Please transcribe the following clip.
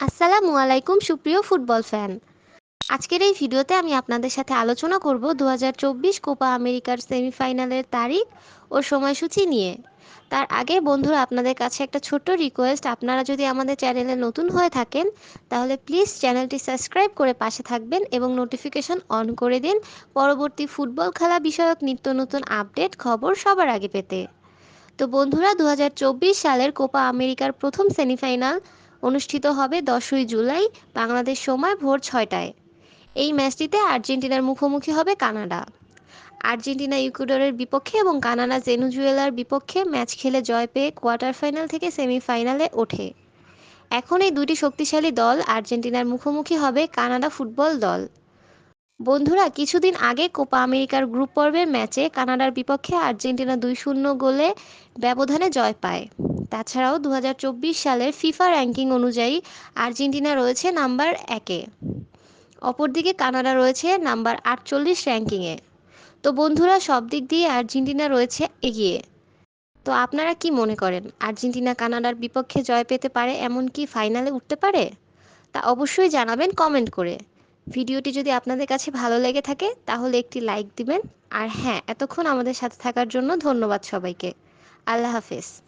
আসসালামু আলাইকুম, সুপ্রিয় ফুটবল ফ্যান। আজকের এই ভিডিওতে আমি আপনাদের সাথে আলোচনা করব দু হাজার চব্বিশ কোপা আমেরিকার সেমিফাইনালের তারিখ ও সময়সূচি নিয়ে। তার আগে বন্ধুরা, আপনাদের কাছে একটা ছোট্ট রিকোয়েস্ট আপনারা যদি আমাদের চ্যানেলে নতুন হয়ে থাকেন, তাহলে প্লিজ চ্যানেলটি সাবস্ক্রাইব করে পাশে থাকবেন এবং নোটিফিকেশন অন করে দিন পরবর্তী ফুটবল খেলা বিষয়ক নিত্য নতুন আপডেট খবর সবার আগে পেতে। তো বন্ধুরা দু হাজার চব্বিশ সালের কোপা আমেরিকার প্রথম সেমিফাইনাল অনুষ্ঠিত হবে দশই জুলাই, বাংলাদেশ সময় ভোর ছয়টায়। এই ম্যাচটিতে আর্জেন্টিনার মুখোমুখি হবে কানাডা। আর্জেন্টিনা ইকুয়েডরের বিপক্ষে এবং কানাডা জেনুজুয়েলার বিপক্ষে ম্যাচ খেলে জয় পেয়ে কোয়ার্টার ফাইনাল থেকে সেমিফাইনালে ওঠে। এখন এই দুটি শক্তিশালী দল আর্জেন্টিনার মুখোমুখি হবে কানাডা ফুটবল দল। বন্ধুরা, কিছুদিন আগে কোপা আমেরিকার গ্রুপ পর্বের ম্যাচে কানাডার বিপক্ষে আর্জেন্টিনা দুই শূন্য গোলে ব্যবধানে জয় পায়। তাছাড়াও দু সালের ফিফা র্যাঙ্কিং অনুযায়ী আর্জেন্টিনা রয়েছে নাম্বার একে অপরদিকে কানাডা রয়েছে নাম্বার আটচল্লিশ র্যাঙ্কিংয়ে তো বন্ধুরা, সব দিক দিয়ে আর্জেন্টিনা রয়েছে এগিয়ে। তো আপনারা কি মনে করেন, আর্জেন্টিনা কানাডার বিপক্ষে জয় পেতে পারে এমনকি ফাইনালে উঠতে পারে? তা অবশ্যই জানাবেন কমেন্ট করে। ভিডিওটি যদি আপনাদের কাছে ভালো লেগে থাকে, তাহলে একটি লাইক দিবেন। আর হ্যাঁ এতক্ষণ আমাদের সাথে থাকার জন্য ধন্যবাদ সবাইকে। আল্লাহ হাফেজ।